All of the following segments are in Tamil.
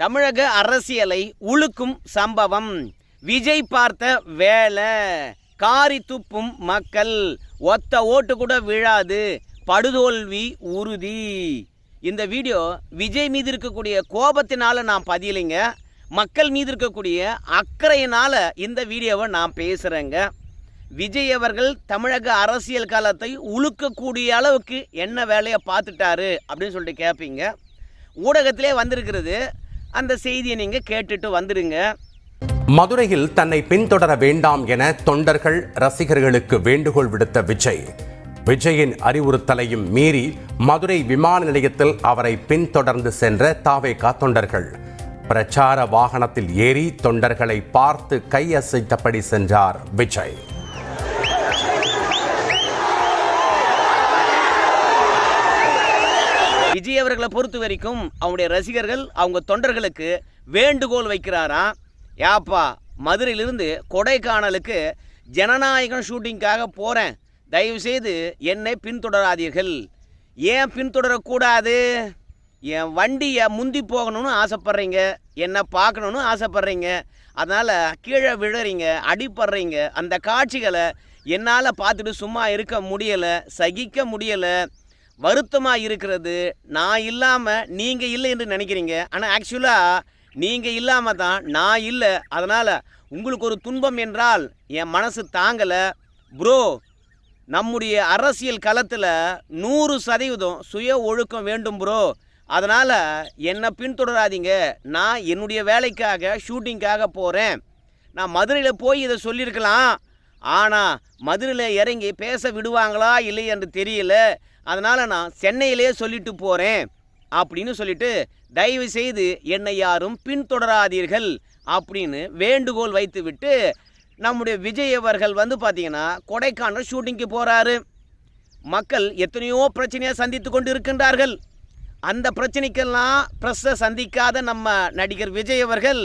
தமிழக அரசியலை உழுக்கும் சம்பவம். விஜய் பார்த்த வேலை காரி துப்பும் மக்கள் ஒத்த ஓட்டு கூட விழாது படுதோல்வி உறுதி. இந்த வீடியோ விஜய் மீது இருக்கக்கூடிய கோபத்தினால நான் பதியலைங்க. மக்கள் மீது இருக்கக்கூடிய அக்கறையினால இந்த வீடியோவை நான் பேசுகிறேங்க விஜய் அவர்கள் தமிழக அரசியல் காலத்தை உழுக்கக்கூடிய அளவுக்கு என்ன வேலையை பார்த்துட்டாரு அப்படின்னு சொல்லிட்டு கேட்பீங்க ஊடகத்திலே வந்திருக்கிறது அந்த செய்தியை நீங்கள் கேட்டுட்டு வந்துடுங்க மதுரையில் தன்னை பின்தொடர வேண்டாம் என தொண்டர்கள் ரசிகர்களுக்கு வேண்டுகோள் விடுத்த விஜய். விஜயின் அறிவுறுத்தலையும் மீறி மதுரை விமான நிலையத்தில் அவரை பின்தொடர்ந்து சென்ற தாவேகா தொண்டர்கள். பிரச்சார வாகனத்தில் ஏறி தொண்டர்களை பார்த்து கையசைத்தபடி சென்றார் விஜய். விஜய் அவர்களை பொறுத்த வரைக்கும் அவங்களுடைய ரசிகர்கள் அவங்க தொண்டர்களுக்கு வேண்டுகோள் வைக்கிறாராம் யாப்பா மதுரையிலிருந்து கொடைக்கானலுக்கு ஜனநாயகம் ஷூட்டிங்காக போகிறேன் தயவுசெய்து என்னை பின்தொடராதீர்கள். ஏன் பின்தொடரக்கூடாது? என் வண்டியை முந்தி போகணும்னு ஆசைப்பட்றீங்க. என்னை பார்க்கணுன்னு ஆசைப்பட்றீங்க. அதனால் கீழே விழுறீங்க அடிப்படுறீங்க அந்த காட்சிகளை என்னால் பார்த்துட்டு சும்மா இருக்க முடியலை சகிக்க முடியலை. வருத்தமாக இருக்கிறது நான் இல்லாமல் நீங்கள் இல்லை என்று நினைக்கிறீங்க. ஆனால் ஆக்சுவலாக நீங்கள் இல்லாமல் தான் நான் இல்லை. அதனால் உங்களுக்கு ஒரு துன்பம் என்றால் என் மனசு தாங்கலை. ப்ரோ நம்முடைய அரசியல் களத்தில் நூறு சதவீதம் சுய ஒழுக்கம் வேண்டும் ப்ரோ அதனால் என்னை பின்தொடராதீங்க. நான் என்னுடைய வேலைக்காக ஷூட்டிங்காக போகிறேன் நான் மதுரையில் போய் இதை சொல்லியிருக்கலாம். ஆனால் மதுரையில் இறங்கி பேச விடுவாங்களா இல்லை என்று தெரியல. அதனால் நான் சென்னையிலே சொல்லிட்டு போகிறேன் அப்படின்னு சொல்லிட்டு தயவு செய்து என்னை யாரும் பின்தொடராதீர்கள் அப்படின்னு வேண்டுகோள் வைத்துவிட்டு நம்முடைய விஜய் அவர்கள் வந்து பார்த்தீங்கன்னா கொடைக்கானல் ஷூட்டிங்க்கு போகிறாரு மக்கள் எத்தனையோ பிரச்சனையை சந்தித்து கொண்டு இருக்கின்றார்கள் அந்த பிரச்சனைக்கெல்லாம் ப்ரெஸ்ஸை சந்திக்காத நம்ம நடிகர் விஜய் அவர்கள்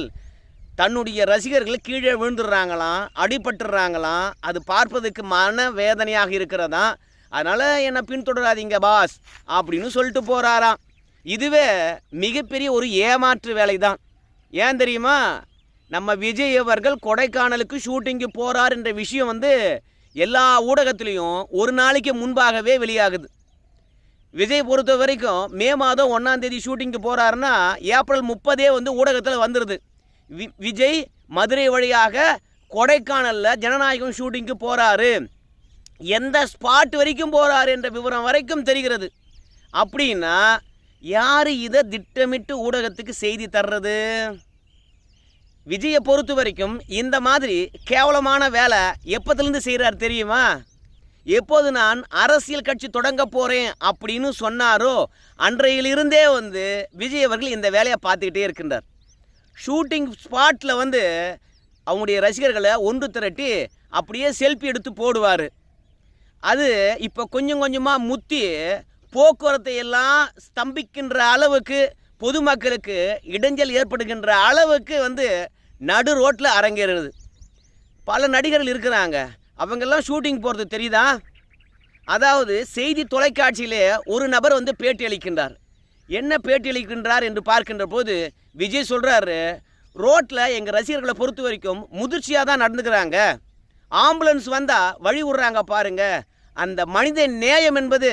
தன்னுடைய ரசிகர்கள் கீழே விழுந்துடுறாங்களாம் அடிபட்டுறாங்களாம் அது பார்ப்பதற்கு மன வேதனையாக இருக்கிறதா? அதனால் என்னை பின்தொடராதீங்க பாஸ் அப்படின்னு சொல்லிட்டு போகிறாராம் இதுவே மிகப்பெரிய ஒரு ஏமாற்று வேலை தான் ஏன் தெரியுமா? நம்ம விஜய் அவர்கள் கொடைக்கானலுக்கு ஷூட்டிங்கு போகிறார் என்ற விஷயம் வந்து எல்லா ஊடகத்துலேயும் ஒரு நாளைக்கு முன்பாகவே வெளியாகுது. விஜய் பொறுத்த வரைக்கும் மே மாதம் ஒன்றாந்தேதி ஷூட்டிங்க்கு போகிறாருன்னா ஏப்ரல் முப்பதே வந்து ஊடகத்தில் வந்துடுது வி விஜய் மதுரை வழியாக கொடைக்கானலில் ஜனநாயகம் ஷூட்டிங்க்கு போகிறாரு எந்த ஸ்பாட் வரைக்கும் போகிறார் என்ற விவரம் வரைக்கும் தெரிகிறது. அப்படின்னா யார் இதை திட்டமிட்டு ஊடகத்துக்கு செய்தி தர்றது? விஜயை பொறுத்த வரைக்கும் இந்த மாதிரி கேவலமான வேலை எப்போதுலேருந்து செய்கிறார் தெரியுமா? எப்போது நான் அரசியல் கட்சி தொடங்க போகிறேன் அப்படின்னு சொன்னாரோ அன்றையிலிருந்தே வந்து விஜய் அவர்கள் இந்த வேலையை பார்த்துக்கிட்டே இருக்கின்றார். ஷூட்டிங் ஸ்பாட்டில் வந்து அவங்களுடைய ரசிகர்களை ஒன்று திரட்டி அப்படியே செல்ஃபி எடுத்து போடுவார். அது இப்போ கொஞ்சம் கொஞ்சமாக முத்தி போக்குவரத்தை எல்லாம் ஸ்தம்பிக்கின்ற அளவுக்கு பொதுமக்களுக்கு இடைஞ்சல் ஏற்படுகின்ற அளவுக்கு வந்து நடு ரோட்டில் அரங்கேறுது. பல நடிகர்கள் இருக்கிறாங்க. அவங்கெல்லாம் ஷூட்டிங் போகிறது தெரியுதா? அதாவது செய்தி தொலைக்காட்சியிலே ஒரு நபர் வந்து பேட்டி அளிக்கின்றார். என்ன பேட்டி அளிக்கின்றார் என்று பார்க்கின்ற போது விஜய் சொல்கிறாரு ரோட்டில் எங்கள் ரசிகர்களை பொறுத்த வரைக்கும் முதிர்ச்சியாக தான் நடந்துக்கிறாங்க. ஆம்புலன்ஸ் வந்தால் வழி விடுறாங்க பாருங்க. அந்த மனித நேயம் என்பது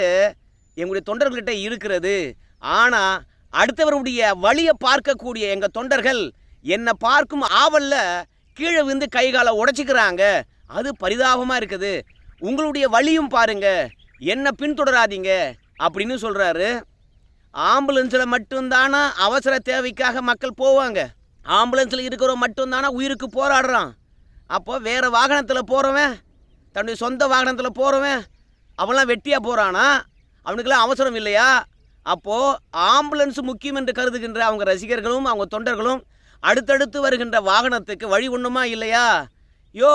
எங்களுடைய தொண்டர்கள்கிட்ட இருக்கிறது. ஆனால் அடுத்தவருடைய வழியை பார்க்கக்கூடிய எங்கள் தொண்டர்கள் என்னை பார்க்கும் ஆவலில் கீழே விழுந்து கை காலை உடைச்சிக்கிறாங்க. அது பரிதாபமாக இருக்குது. உங்களுடைய வழியும் பாருங்க. என்னை பின்தொடராதீங்க அப்படின்னு சொல்கிறாரு ஆம்புலன்ஸில் மட்டும்தானா அவசர தேவைக்காக மக்கள் போவாங்க. ஆம்புலன்ஸில் இருக்கிறவன் மட்டும்தானா உயிருக்கு போராடுறான். அப்போ வேறு வாகனத்தில் போகிறவன் தன்னுடைய சொந்த வாகனத்தில் போகிறவன் அவன்லாம் வெட்டியாக போகிறானா அவனுக்கெல்லாம் அவசரம் இல்லையா? அப்போது ஆம்புலன்ஸ் முக்கியம் என்று கருதுகின்ற அவங்க ரசிகர்களும் அவங்க தொண்டர்களும் அடுத்தடுத்து வருகின்ற வாகனத்துக்கு வழி ஒன்றுமா இல்லையா? யோ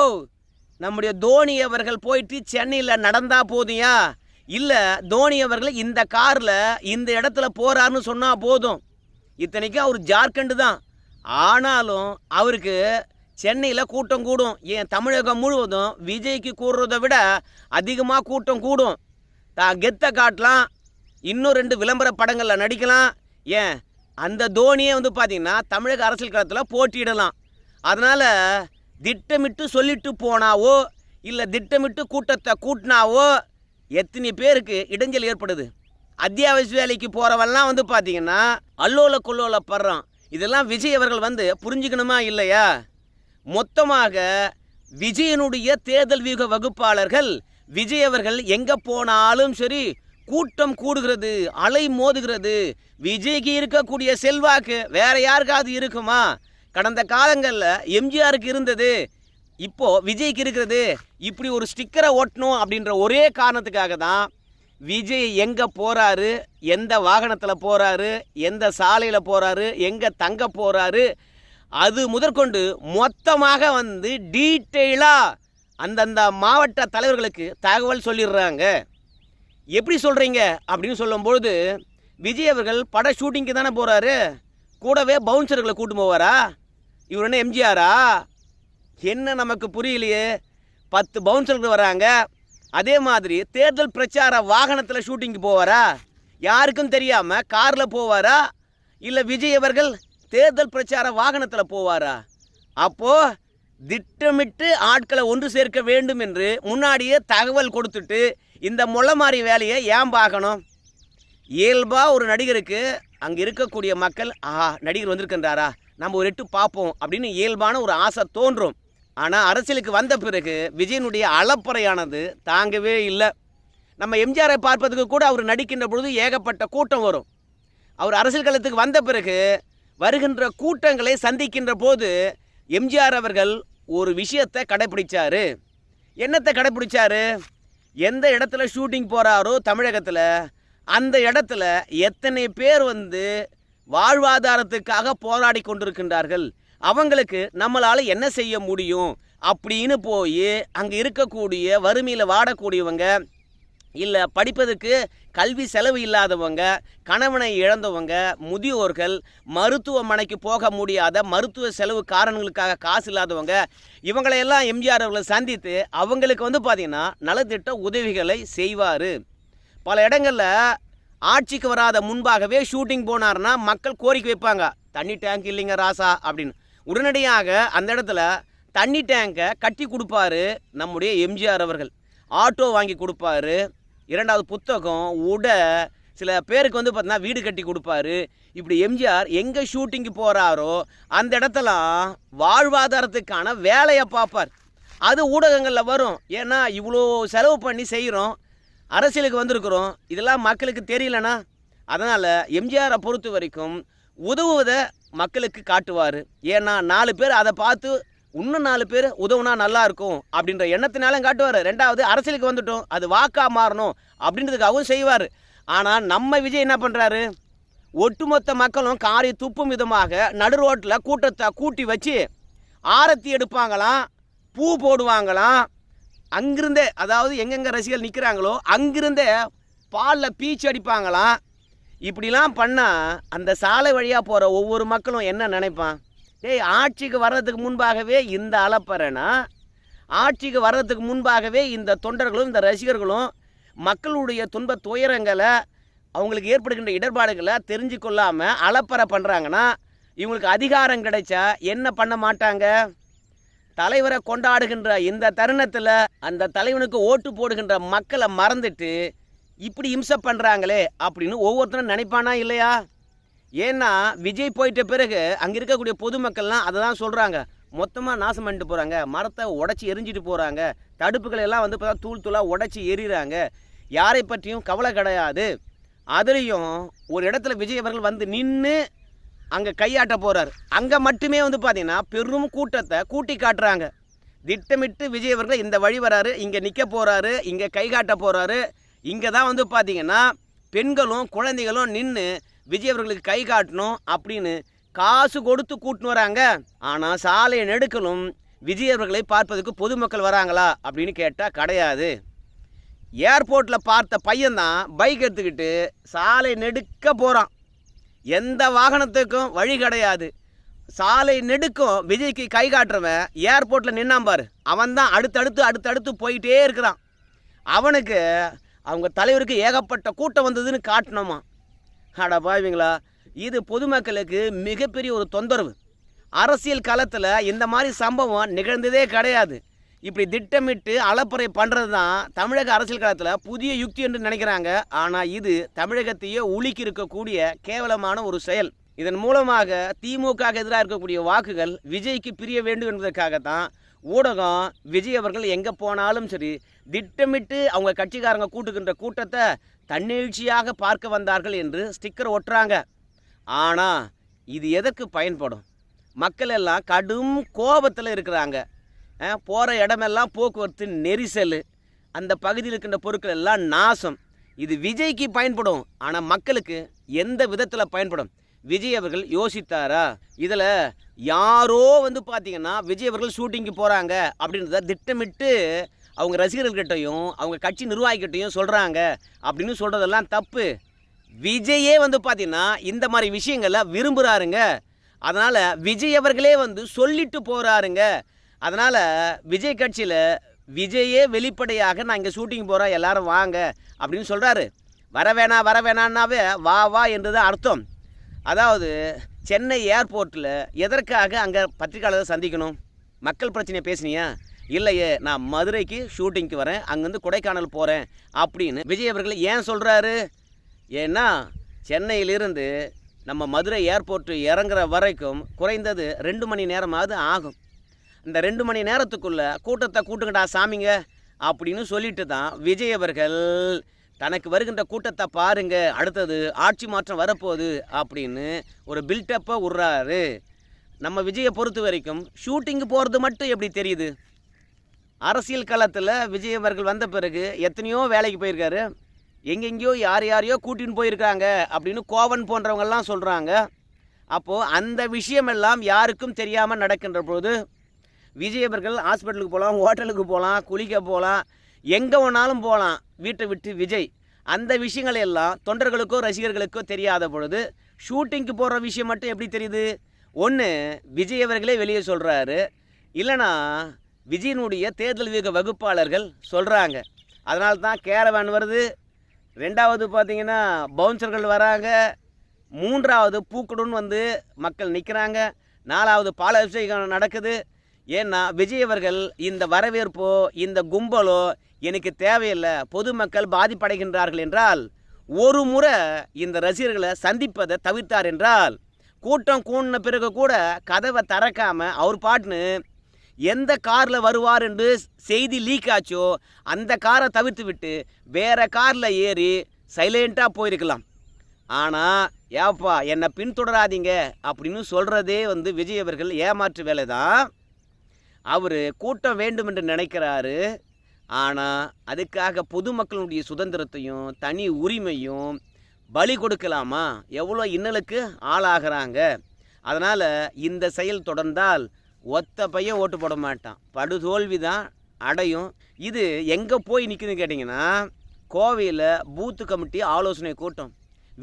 நம்முடைய தோனி அவர்கள் போயிட்டு சென்னையில் நடந்தா போதியா இல்லை தோனி அவர்கள் இந்த காரில் இந்த இடத்துல போகிறாருன்னு சொன்னால் போதும். இத்தனைக்கும் அவர் ஜார்க்கண்டு தான் ஆனாலும் அவருக்கு சென்னையில் கூட்டம் கூடும். ஏன் தமிழகம் முழுவதும் விஜய்க்கு கூடுறதை விட அதிகமாக கூட்டம் கூடும். தான் கெத்தை காட்டலாம். இன்னும் ரெண்டு விளம்பர படங்களில் நடிக்கலாம். ஏன் அந்த தோனியே வந்து பார்த்திங்கன்னா தமிழக அரசியல் களத்தில் போட்டியிடலாம். அதனால் திட்டமிட்டு சொல்லிட்டு போனாவோ இல்லை திட்டமிட்டு கூட்டத்தை கூட்டினாவோ எத்தனை பேருக்கு இடைஞ்சல் ஏற்படுது? அத்தியாவசிய வேலைக்கு போகிறவெல்லாம் வந்து பார்த்திங்கன்னா அல்லோல கொல்லோல படுறான் இதெல்லாம் விஜய் அவர்கள் வந்து புரிஞ்சுக்கணுமா இல்லையா? மொத்தமாக விஜயனுடைய தேர்தல் வியூக வகுப்பாளர்கள் விஜய் அவர்கள் எங்கே போனாலும் சரி கூட்டம் கூடுகிறது அலை மோதுகிறது. விஜய்க்கு இருக்கக்கூடிய செல்வாக்கு வேற யாருக்காவது இருக்குமா? கடந்த காலங்களில் எம்ஜிஆருக்கு இருந்தது இப்போ விஜய்க்கு இருக்கிறது. இப்படி ஒரு ஸ்டிக்கரை ஓட்டணும் அப்படின்ற ஒரே காரணத்துக்காக தான் விஜய் எங்கே போகிறாரு எந்த வாகனத்தில் போகிறாரு எந்த சாலையில் போகிறாரு எங்கே தங்க போகிறாரு அது முதற்கொண்டு மொத்தமாக வந்து டீட்டெயிலாக அந்தந்த மாவட்ட தலைவர்களுக்கு தகவல் சொல்லிடுறாங்க. எப்படி சொல்கிறீங்க அப்படின்னு சொல்லும்பொழுது விஜய் அவர்கள் பட ஷூட்டிங்க்கு தானே போகிறாரு கூடவே பவுன்சர்களை கூட்டு போவாரா? இவர் என்ன எம்ஜிஆரா? என்ன நமக்கு புரியலையே? பத்து பவுன்சர்கள் வராங்க. அதே மாதிரி தேர்தல் பிரச்சார வாகனத்தில் ஷூட்டிங்க்கு போவாரா? யாருக்கும் தெரியாமல் காரில் போவாரா? இல்லை விஜய் அவர்கள் தேர்தல் பிரச்சார வாகனத்தில் போவாரா? அப்போது திட்டமிட்டு ஆட்களை ஒன்று சேர்க்க வேண்டும் என்று முன்னாடியே தகவல் கொடுத்துட்டு இந்த முளமாரி வேலையை ஏன் பார்க்கணும்? இயல்பாக ஒரு நடிகருக்கு அங்கே இருக்கக்கூடிய மக்கள் ஆஹா நடிகர் வந்திருக்கின்றாரா? நம்ம ஒரு எட்டு பார்ப்போம் அப்படின்னு இயல்பான ஒரு ஆசை தோன்றும். ஆனால் அரசியலுக்கு வந்த பிறகு விஜயனுடைய அளப்பறையானது தாங்கவே இல்லை. நம்ம எம்ஜிஆரை பார்ப்பதுக்கு கூட அவர் நடிக்கின்ற பொழுது ஏகப்பட்ட கூட்டம் வரும். அவர் அரசியல் களத்துக்கு வந்த பிறகு வருகின்ற கூட்டங்களை சந்திக்கின்ற போது எம்ஜிஆர் அவர்கள் ஒரு விஷயத்தை கடைப்பிடிச்சார். என்னத்தை கடைப்பிடிச்சார்? எந்த இடத்துல ஷூட்டிங் போகிறாரோ தமிழகத்தில் அந்த இடத்துல எத்தனை பேர் வந்து வாழ்வாதாரத்துக்காக போராடி கொண்டிருக்கின்றார்கள்? அவங்களுக்கு நம்மளால் என்ன செய்ய முடியும்? அப்படின்னு போய் அங்கே இருக்கக்கூடிய வறுமையில் வாடக்கூடியவங்க இல்லை படிப்பதற்கு கல்வி செலவு இல்லாதவங்க கணவனை இழந்தவங்க முதியோர்கள் மருத்துவமனைக்கு போக முடியாத மருத்துவ செலவு காரணங்களுக்காக காசு இல்லாதவங்க இவங்களையெல்லாம் எம்ஜிஆர் அவர்களை சந்தித்து அவங்களுக்கு வந்து பார்த்திங்கன்னா நலத்திட்ட உதவிகளை செய்வார். பல இடங்களில் ஆட்சிக்கு வராத முன்பாகவே ஷூட்டிங் போனார்னா மக்கள் கோரிக்கை வைப்பாங்க. தண்ணி டேங்க் இல்லைங்க ராசா அப்படின்னு. உடனடியாக அந்த இடத்துல தண்ணி டேங்கை கட்டி கொடுப்பாரு நம்முடைய எம்ஜிஆர் அவர்கள். ஆட்டோ வாங்கி கொடுப்பாரு. இரண்டாவது புத்தகம் உடை சில பேருக்கு வந்து பார்த்தீங்கன்னா வீடு கட்டி கொடுப்பாரு. இப்படி எம்ஜிஆர் எங்கே ஷூட்டிங்கு போகிறாரோ அந்த இடத்தெல்லாம் வாழ்வாதாரத்துக்கான வேலையை பார்ப்பார். அது ஊடகங்களில் வரும். ஏன்னா இவ்வளோ செலவு பண்ணி செய்கிறோம் அரசியலுக்கு வந்திருக்கிறோம். இதெல்லாம் மக்களுக்கு தெரியலனா? அதனால் எம்ஜிஆரை பொறுத்த வரைக்கும் உதவுவதை மக்களுக்கு காட்டுவார். ஏன்னா நாலு பேர் அதை பார்த்து இன்னும் நாலு பேர் உதவுனா நல்லா இருக்கும் அப்படின்ற எண்ணத்தினாலும் காட்டுவார். ரெண்டாவது அரசியலுக்கு வந்துட்டோம். அது வாக்கா மாறணும் அப்படின்றதுக்காகவும் செய்வார். ஆனால் நம்ம விஜய் என்ன பண்ணுறாரு ஒட்டுமொத்த மக்களும் காரி துப்பும் விதமாக நடு ரோட்டில் கூட்டத்தை கூட்டி வச்சு ஆரத்தி எடுப்பாங்களாம் பூ போடுவாங்களாம். அங்கிருந்தே அதாவது எங்கெங்கே ரசிகர்கள் நிற்கிறாங்களோ அங்கிருந்தே பாலில் பீச்சு அடிப்பாங்களாம். இப்படிலாம் பண்ணால் அந்த சாலை வழியாக போகிற ஒவ்வொரு மக்களும் என்ன நினைப்பான்? டேய் ஆட்சிக்கு வர்றதுக்கு முன்பாகவே இந்த அலப்பறைனா ஆட்சிக்கு வர்றதுக்கு முன்பாகவே இந்த தொண்டர்களும் இந்த ரசிகர்களும் மக்களுடைய துன்ப துயரங்களை அவங்களுக்கு ஏற்படுகின்ற இடர்பாடுகளை தெரிஞ்சு கொள்ளாமல் அலப்பறை பண்ணுறாங்கன்னா இவங்களுக்கு அதிகாரம் கிடைச்சா என்ன பண்ண மாட்டாங்க? தலைவரை கொண்டாடுகின்ற இந்த தருணத்தில் அந்த தலைவனுக்கு ஓட்டு போடுகின்ற மக்களை மறந்துட்டு இப்படி இம்சை பண்ணுறாங்களே அப்படின்னு ஒவ்வொருத்தரும் நினைப்பானா இல்லையா? ஏன்னா விஜய் போயிட்ட பிறகு அங்கே இருக்கக்கூடிய பொதுமக்கள்லாம் அதை தான் சொல்கிறாங்க மொத்தமாக நாசம் பண்ணிட்டு போகிறாங்க மரத்தை உடச்சி எரிஞ்சிட்டு போகிறாங்க தடுப்புகளை எல்லாம் வந்து இப்போ தூள் தூளாக உடச்சி எறிகிறாங்க யாரை பற்றியும் கவலை கிடையாது. அதுலேயும் ஒரு இடத்துல விஜய் அவர்கள் வந்து நின்று அங்கே கையாட்ட போகிறார் அங்கே மட்டுமே வந்து பார்த்தீங்கன்னா பெரும் கூட்டத்தை கூட்டி காட்டுறாங்க. திட்டமிட்டு விஜய் அவர்கள் இந்த வழி வராரு இங்கே நிற்க போகிறாரு இங்கே கை காட்ட போகிறாரு இங்கே தான் வந்து பார்த்தீங்கன்னா பெண்களும் குழந்தைகளும் நின்று விஜய் அவர்களுக்கு கை காட்டணும் அப்படின்னு காசு கொடுத்து கூட்டின்னு வராங்க. ஆனால் சாலை நெடுக்கலும் விஜய் அவர்களை பார்ப்பதற்கு பொதுமக்கள் வராங்களா அப்படின்னு கேட்டால் கிடையாது. ஏர்போர்ட்டில் பார்த்த பையன்தான் பைக் எடுத்துக்கிட்டு சாலை நெடுக்க போகிறான் எந்த வாகனத்துக்கும் வழி கிடையாது. சாலை நெடுக்கும் விஜய்க்கு கை காட்டுறவன் ஏர்போர்ட்டில் நின்னான் பாரு. அவன் தான் அடுத்தடுத்து அடுத்தடுத்து போயிட்டே இருக்கிறான். அவனுக்கு அவங்க தலைவருக்கு ஏகப்பட்ட கூட்டம் வந்ததுன்னு காட்டினோமா. அட பாவிங்களா இது பொதுமக்களுக்கு மிகப்பெரிய ஒரு தொந்தரவு. அரசியல் காலத்தில் இந்த மாதிரி சம்பவம் நிகழ்ந்ததே கிடையாது. இப்படி திட்டமிட்டு அலப்பறை பண்ணுறது தான் தமிழக அரசியல் காலத்தில் புதிய யுக்தி என்று நினைக்கிறாங்க. ஆனால் இது தமிழகத்தையே உலுக்கி இருக்கக்கூடிய கேவலமான ஒரு செயல். இதன் மூலமாக திமுக எதிராக இருக்கக்கூடிய வாக்குகள் விஜய்க்கு பிரிய வேண்டும் என்பதற்காகத்தான் ஊடகம் விஜய் அவர்கள் எங்கே போனாலும் சரி திட்டமிட்டு அவங்க கட்சிக்காரங்க கூட்டுகின்ற கூட்டத்தை தன்னிழ்ச்சியாக பார்க்க வந்தார்கள் என்று ஸ்டிக்கர் ஒட்டுறாங்க. ஆனால் இது எதற்கு பயன்படும்? மக்கள் எல்லாம் கடும் கோபத்தில் இருக்கிறாங்க. போகிற இடமெல்லாம் போக்குவரத்து நெரிசல். அந்த பகுதியில் இருக்கின்ற பொருட்கள் எல்லாம் நாசம். இது விஜய்க்கு பயன்படும். ஆனால் மக்களுக்கு எந்த விதத்தில் பயன்படும்? விஜய் அவர்கள் யோசித்தாரா? இதில் யாரோ வந்து பார்த்தீங்கன்னா விஜய் அவர்கள் ஷூட்டிங்க்கு போகிறாங்க அப்படின்றத திட்டமிட்டு அவங்க ரசிகர்கள்கிட்டையும் அவங்க கட்சி நிர்வாகிகிட்டையும் சொல்கிறாங்க அப்படின்னு சொல்கிறதெல்லாம் தப்பு. விஜயே வந்து பார்த்தீங்கன்னா இந்த மாதிரி விஷயங்களை விரும்புகிறாருங்க அதனால் விஜய் அவர்களே வந்து சொல்லிட்டு போகிறாருங்க அதனால் விஜய் கட்சியில் விஜயே வெளிப்படையாக நான் இங்கே ஷூட்டிங் போகிறேன் எல்லாரும் வாங்க அப்படின்னு சொல்கிறாரு வர வேணாம் வர வேணான்னாவே வா வா என்று தான் அர்த்தம். அதாவது சென்னை ஏர்போர்ட்டில் எதற்காக அங்கே பத்திரிக்கையாளரை சந்திக்கணும்? மக்கள் பிரச்சனையை பேசினியா? இல்லையே நான் மதுரைக்கு ஷூட்டிங்க்கு வரேன் அங்கேருந்து கொடைக்கானல் போகிறேன் அப்படின்னு விஜய் அவர்கள் ஏன் சொல்கிறாரு ஏன்னா சென்னையிலிருந்து நம்ம மதுரை ஏர்போர்ட்டு இறங்குற வரைக்கும் குறைந்தது ரெண்டு மணி நேரமாவது ஆகும். இந்த ரெண்டு மணி நேரத்துக்குள்ளே கூட்டத்தை கூட்டுங்கடா சாமிங்க அப்படின்னு சொல்லிட்டு தான் விஜய் அவர்கள் தனக்கு வருகின்ற கூட்டத்தை பாருங்க அடுத்தது ஆட்சி மாற்றம் வரப்போகுது அப்படின்னு ஒரு பில்டப்பை விட்றாரு. நம்ம விஜயை பொறுத்த வரைக்கும் ஷூட்டிங்கு போகிறது மட்டும் எப்படி தெரியுது? அரசியல் களத்தில் விஜய் அவர்கள் வந்த பிறகு எத்தனையோ வேலைக்கு போயிருக்காரு. எங்கெங்கேயோ யார் யாரையோ கூட்டின்னு போயிருக்காங்க அப்படின்னு கோவன் போன்றவங்கெல்லாம் சொல்கிறாங்க அப்போது அந்த விஷயமெல்லாம் யாருக்கும் தெரியாமல் நடக்கின்ற போது விஜய் அவர்கள் ஹாஸ்பிட்டலுக்கு போகலாம் ஹோட்டலுக்கு போகலாம் குளிக்க போகலாம் எங்கே வேணாலும் போகலாம் வீட்டை விட்டு விஜய். அந்த விஷயங்கள் எல்லாம் தொண்டர்களுக்கோ ரசிகர்களுக்கோ தெரியாத பொழுது ஷூட்டிங்க்கு போகிற விஷயம் மட்டும் எப்படி தெரியுது? ஒன்று விஜய் அவர்களே வெளியே சொல்கிறாரு இல்லைனா விஜயனுடைய தேர்தல் வியூக வகுப்பாளர்கள் சொல்கிறாங்க அதனால தான் கேரவேன் வருது. ரெண்டாவது பார்த்தீங்கன்னா பவுன்சர்கள் வராங்க. மூன்றாவது பூக்கடுன்னு வந்து மக்கள் நிற்கிறாங்க நாலாவது பால அபிஷேகம் நடக்குது. ஏன்னா விஜய் அவர்கள் இந்த வரவேற்போ இந்த கும்பலோ எனக்கு தேவையில்லை பொதுமக்கள் பாதிப்படைகின்றார்கள் என்றால் ஒரு முறை இந்த ரசிகர்களை சந்திப்பதை தவிர்த்தார் என்றால் கூட்டம் கூடின பிறகு கூட கதவை திறக்காமல் அவர் பாட்டுன்னு எந்த காரில் வருவார் என்று செய்தி லீக் ஆச்சோ அந்த காரை தவிர்த்து விட்டு வேறு காரில் ஏறி சைலண்ட்டாக போயிருக்கலாம். ஆனால் ஏப்பா என்னை பின்தொடராதீங்க அப்படின்னு சொல்கிறதே வந்து விஜய் அவர்கள் ஏமாற்று வேலை தான் அவர் கூட்டம் வேண்டும் என்று நினைக்கிறாரு. ஆனால் அதுக்காக பொதுமக்களுடைய சுதந்திரத்தையும் தனி உரிமையும் பலி கொடுக்கலாமா? எவ்வளோ இன்னலுக்கு ஆளாகிறாங்க. அதனால் இந்த செயல் தொடர்ந்தால் ஒத்த பையன் ஓட்டு போட மாட்டான். படுதோல்வி தான் அடையும். இது எங்கே போய் நிற்குதுன்னு கேட்டிங்கன்னா கோவையில் பூத்து கமிட்டி ஆலோசனை கூட்டம்.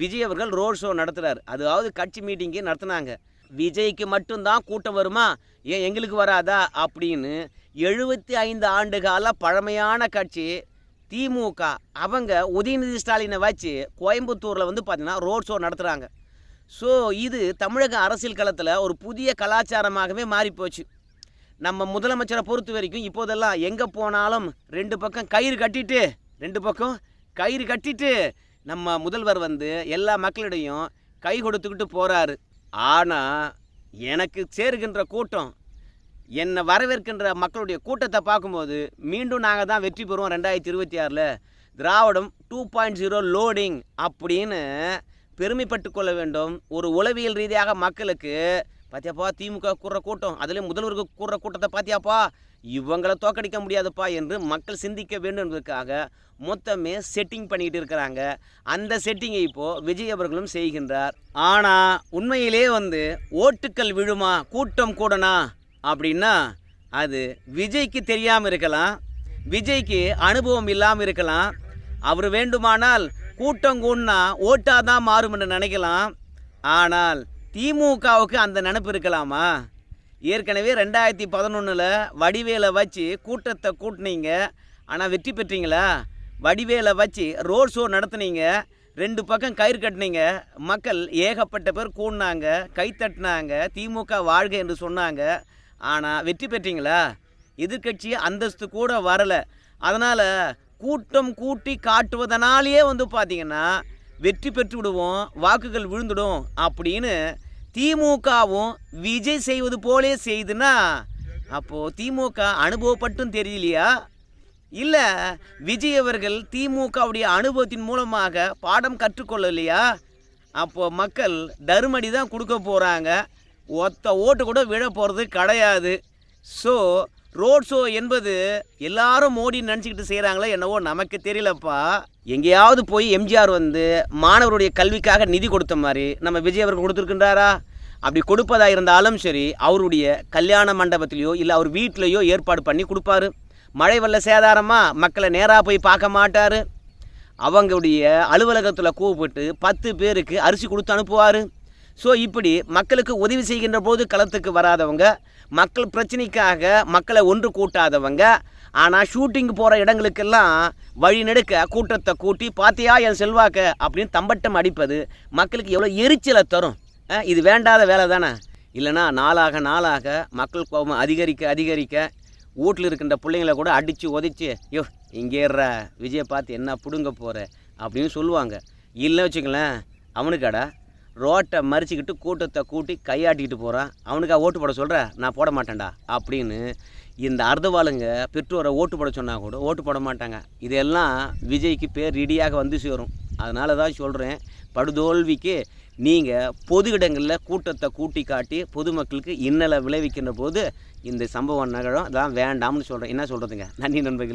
விஜய் அவர்கள் ரோட் ஷோ நடத்துகிறார் அதாவது கட்சி மீட்டிங்கே நடத்துனாங்க. விஜய்க்கு மட்டும்தான் கூட்டம் வருமா? ஏன் எங்களுக்கு வராதா? அப்படின்னு எழுபத்தி ஐந்து ஆண்டு கால பழமையான கட்சி திமுக அவங்க உதயநிதி ஸ்டாலினை வச்சு கோயம்புத்தூரில் வந்து பார்த்தீங்கன்னா ரோட் ஷோ நடத்துகிறாங்க ஸோ இது தமிழக அரசியல் களத்தில் ஒரு புதிய கலாச்சாரமாகவே மாறிப்போச்சு. நம்ம முதலமைச்சரை பொறுத்த வரைக்கும் இப்போதெல்லாம் எங்கே போனாலும் ரெண்டு பக்கம் கயிறு கட்டிட்டு ரெண்டு பக்கம் கயிறு கட்டிட்டு நம்ம முதல்வர் வந்து எல்லா மக்களிடையும் கை கொடுத்துக்கிட்டு போகிறாரு ஆனால் எனக்கு சேருகின்ற கூட்டம் என்னை வரவேற்கின்ற மக்களுடைய கூட்டத்தை பார்க்கும்போது மீண்டும் நாங்கள் தான் வெற்றி பெறுவோம் ரெண்டாயிரத்தி இருபத்தி ஆறில். திராவிடம் டூ பாயிண்ட் ஜீரோ லோடிங் அப்படின்னு பெருமைப்பட்டு கொள்ள வேண்டும். ஒரு உளவியல் ரீதியாக மக்களுக்கு பார்த்தியாப்பா திமுக கூடுற கூட்டம் அதுலேயும் முதல்வருக்கு கூடுற கூட்டத்தை பார்த்தியாப்பா இவங்களை தோக்கடிக்க முடியாதுப்பா என்று மக்கள் சிந்திக்க வேண்டும் என்பதற்காக மொத்தமே செட்டிங் பண்ணிக்கிட்டு இருக்கிறாங்க. அந்த செட்டிங்கை இப்போது விஜய் அவர்களும் செய்கின்றார். ஆனால் உண்மையிலே வந்து ஓட்டுக்கள் விழுமா? கூட்டம் கூடனா? அப்படின்னா அது விஜய்க்கு தெரியாமல் இருக்கலாம். விஜய்க்கு அனுபவம் இல்லாமல் இருக்கலாம். அவர் வேண்டுமானால் கூட்டம் கூடனா ஓட்டாக தான் மாறும் என்று நினைக்கலாம். ஆனால் திமுகவுக்கு அந்த நினப்பு இருக்கலாமா? ஏற்கனவே ரெண்டாயிரத்தி பதினொன்றில் வடிவேலை வச்சு கூட்டத்தை கூட்டினீங்க. ஆனால் வெற்றி பெற்றீங்களா? வடிவேலை வச்சு ரோட் ஷோ நடத்துனீங்க. ரெண்டு பக்கம் கயிறு கட்டினீங்க. மக்கள் ஏகப்பட்ட பேர் கூடினாங்க கை தட்டினாங்க திமுக வாழ்க என்று சொன்னாங்க. ஆனால் வெற்றி பெற்றீங்களா? எதிர்க்கட்சி அந்தஸ்து கூட வரலை. அதனால் கூட்டம் கூட்டி காட்டுவதனாலேயே வந்து பார்த்தீங்கன்னா வெற்றி பெற்று விடுவோம் வாக்குகள் விழுந்துடும் அப்படின்னு திமுகவும் விஜய் செய்வது போலே செய்துன்னா அப்போது திமுக அனுபவப்பட்டும் தெரியலையா? இல்லை விஜய் அவர்கள் திமுகவுடைய அனுபவத்தின் மூலமாக பாடம் கற்றுக்கொள்ளலையா? அப்போது மக்கள் தருமடி தான் கொடுக்க போகிறாங்க ஒத்த ஓட்டு கூட விழ போகிறது கிடையாது. ஸோ ரோட் ஷோ என்பது எல்லாரும் மோடி நினச்சிக்கிட்டு செய்கிறாங்களோ என்னவோ நமக்கு தெரியலப்பா. எங்கேயாவது போய் எம்ஜிஆர் வந்து மாணவருடைய கல்விக்காக நிதி கொடுத்த மாதிரி நம்ம விஜய் அவர்கள் கொடுத்துருக்கின்றாரா? அப்படி கொடுப்பதாக இருந்தாலும் சரி அவருடைய கல்யாண மண்டபத்திலையோ இல்லை அவர் வீட்டிலையோ ஏற்பாடு பண்ணி கொடுப்பாரு. மழை வெள்ள சேதாரமாக மக்களை நேராக போய் பார்க்க மாட்டார். அவங்களுடைய அலுவலகத்தில் கூப்பிட்டு பத்து பேருக்கு அரிசி கொடுத்து அனுப்புவார். ஸோ இப்படி மக்களுக்கு உதவி செய்கின்ற போது களத்துக்கு வராதவங்க மக்கள் பிரச்சனைக்காக மக்களை ஒன்று கூட்டாதவங்க ஆனால் ஷூட்டிங் போகிற இடங்களுக்கெல்லாம் வழி நெடுக்க கூட்டத்தை கூட்டி பார்த்தியா என் செல்வாக்க? அப்படின்னு தம்பட்டம் அடிப்பது மக்களுக்கு எவ்வளோ எரிச்சலை தரும். இது வேண்டாத வேலை தானே? இல்லைன்னா நாளாக நாளாக மக்கள் கோபம் அதிகரிக்க அதிகரிக்க வீட்டில் இருக்கின்ற பிள்ளைங்கள கூட அடித்து உதைச்சி யோ இங்கே ஏறுற விஜயை பார்த்து என்ன பிடுங்க போகிற அப்படின்னு சொல்லுவாங்க. இல்லை வச்சுங்களேன் அவனுக்காடா ரோட்டை மறிச்சிக்கிட்டு கூட்டத்தை கூட்டி கையாட்டிக்கிட்டு போகிறான் அவனுக்கா ஓட்டு போட சொல்கிற நான் போட மாட்டேன்டா அப்படின்னு இந்த அர்த்தவாளுங்க பெற்றோரை ஓட்டு போட சொன்னால் கூட ஓட்டு போட மாட்டாங்க. இதெல்லாம் விஜய்க்கு பேர் ரெடியாக வந்து சேரும். அதனால தான் சொல்கிறேன் படுதோல்விக்கு நீங்கள் பொது இடங்களில் கூட்டத்தை கூட்டி காட்டி பொதுமக்களுக்கு இன்னலை விளைவிக்கின்ற போது இந்த சம்பவம் நகரம் அதான் வேண்டாம்னு சொல்கிறேன் என்ன சொல்கிறதுங்க நன்றி நண்பர்கள்.